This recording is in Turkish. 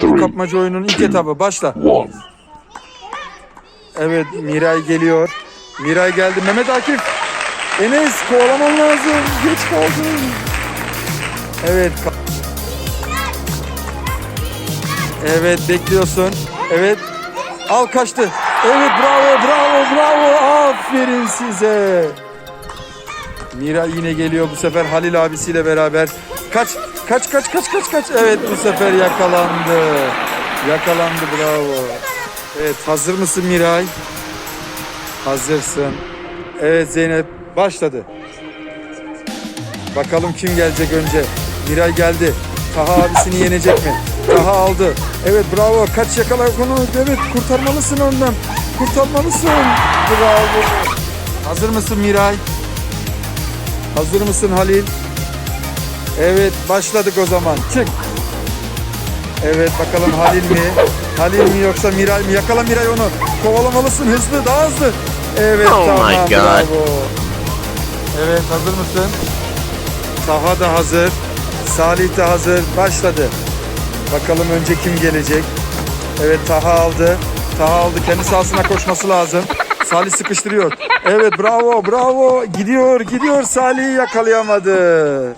Kendi kapmaca oyunun ilk etabı başla. Evet Miray geliyor. Miray geldi. Mehmet Akif. Enes kovalaman lazım. Geç kaldın. Evet. Evet bekliyorsun. Evet. Al kaçtı. Evet bravo bravo bravo. Aferin size. Miray yine geliyor bu sefer Halil abisiyle beraber. Kaç kaç kaç kaç kaç kaç. Evet bu sefer yakalandı. Yakalandı bravo. Evet hazır mısın Miray? Hazırsın. Evet Zeynep başladı. Bakalım kim gelecek önce. Miray geldi. Taha abisini yenecek mi? Taha aldı. Evet bravo. Kaç yakala onu. Evet kurtarmalısın ondan. Kurtarmalısın. Bravo. Hazır mısın Miray? Hazır mısın Halil? Evet başladık o zaman. Çık. Evet bakalım Halil mi? Halil mi yoksa Miray mı? Yakala Miray onu. Kovalamalısın hızlı daha hızlı. Evet Oh tamam my God. bravo. Evet hazır mısın? Taha da hazır. Salih de hazır. Başladı. Bakalım önce kim gelecek? Evet Taha aldı. Taha aldı. Kendi sahasına koşması lazım. Salih sıkıştırıyor. Evet bravo bravo. Gidiyor gidiyor. Salih'i yakalayamadı.